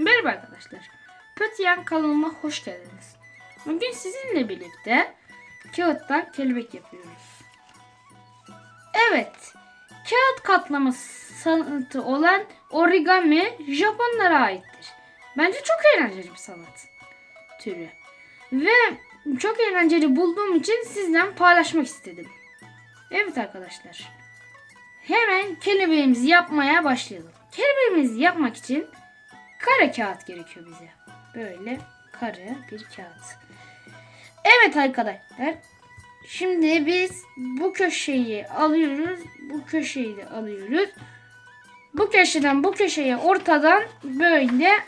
Merhaba arkadaşlar. Pötyen kanalıma hoş geldiniz. Bugün sizinle birlikte kağıttan kelebek yapıyoruz. Evet, kağıt katlama sanatı olan origami Japonlara aittir. Bence çok eğlenceli bir sanat türü. Ve çok eğlenceli bulduğum için sizden paylaşmak istedim. Evet arkadaşlar. Hemen kelebeğimizi yapmaya başlayalım. Kelebeğimizi yapmak için kare kağıt gerekiyor bize. Böyle kare bir kağıt. Evet arkadaşlar. Şimdi biz bu köşeyi alıyoruz. Bu köşeyi de alıyoruz. Bu köşeden bu köşeye ortadan böyle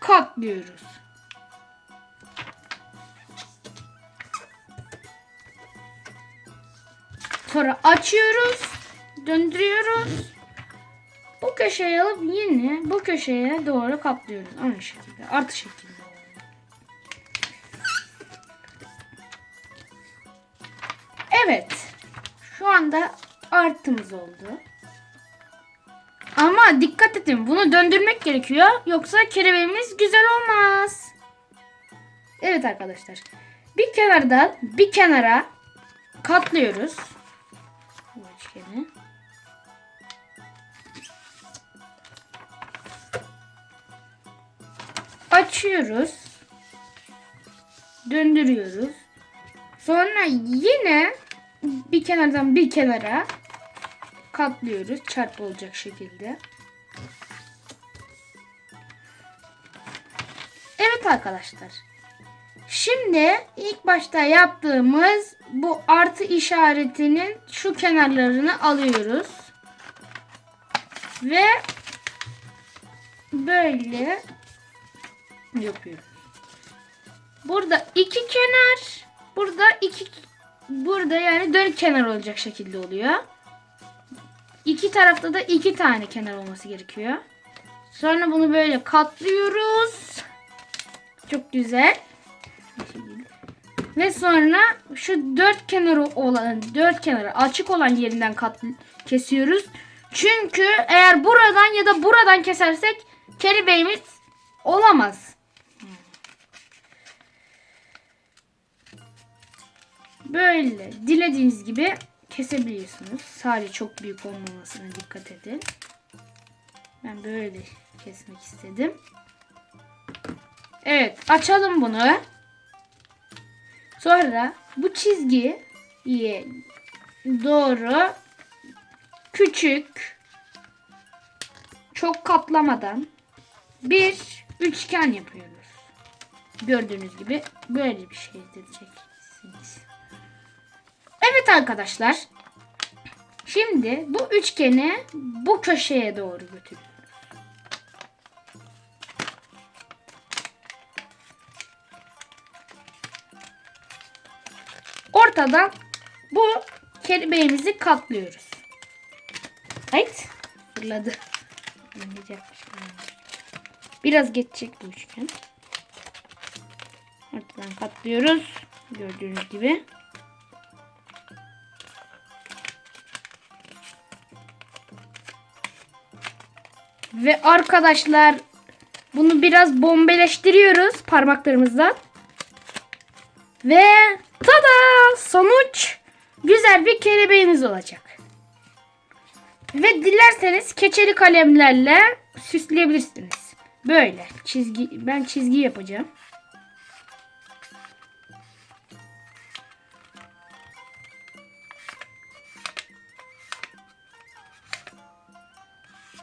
katlıyoruz. Sonra açıyoruz. Döndürüyoruz. Köşeyi alıp yine bu köşeye doğru katlıyoruz. Aynı şekilde. Artı şekilde. Evet. Şu anda artımız oldu. Ama dikkat edin. Bunu döndürmek gerekiyor. Yoksa kelebeğimiz güzel olmaz. Evet arkadaşlar. Bir kenardan bir kenara katlıyoruz. Açıyoruz. Döndürüyoruz. Sonra yine bir kenardan bir kenara katlıyoruz çarpı olacak şekilde. Evet arkadaşlar. Şimdi ilk başta yaptığımız bu artı işaretinin şu kenarlarını alıyoruz. Ve böyle yapıyoruz. Burada iki kenar, burada iki burada yani dört kenar olacak şekilde oluyor. İki tarafta da iki tane kenar olması gerekiyor. Sonra bunu böyle katlıyoruz. Çok güzel. Ve sonra şu dört kenarı olan dört kenarı açık olan yerinden kat kesiyoruz. Çünkü eğer buradan ya da buradan kesersek kelebeğimiz olamaz. Böyle dilediğiniz gibi kesebiliyorsunuz. Sadece çok büyük olmamasına dikkat edin. Ben böyle kesmek istedim. Evet açalım bunu. Sonra bu çizgiye doğru küçük çok katlamadan bir üçgen yapıyoruz. Gördüğünüz gibi böyle bir şey edeceksiniz. Evet arkadaşlar. Şimdi bu üçgeni bu köşeye doğru götürüyoruz. Ortadan bu kelebeğimizi katlıyoruz. Evet. Fırladı. Biraz geçecek bu üçgen. Ortadan katlıyoruz. Gördüğünüz gibi. Ve arkadaşlar bunu biraz bombeleştiriyoruz parmaklarımızla. Ve tada sonuç güzel bir kelebeğimiz olacak. Ve dilerseniz keçeli kalemlerle süsleyebilirsiniz. Böyle çizgi ben çizgi yapacağım.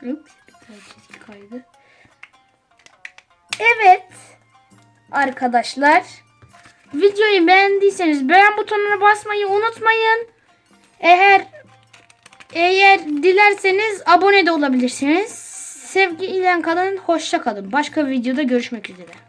Ups, Evet. Arkadaşlar. Videoyu beğendiyseniz beğen butonuna basmayı unutmayın. Eğer eğer dilerseniz abone de olabilirsiniz. Sevgiyle kalın, hoşça kalın. Başka videoda görüşmek üzere.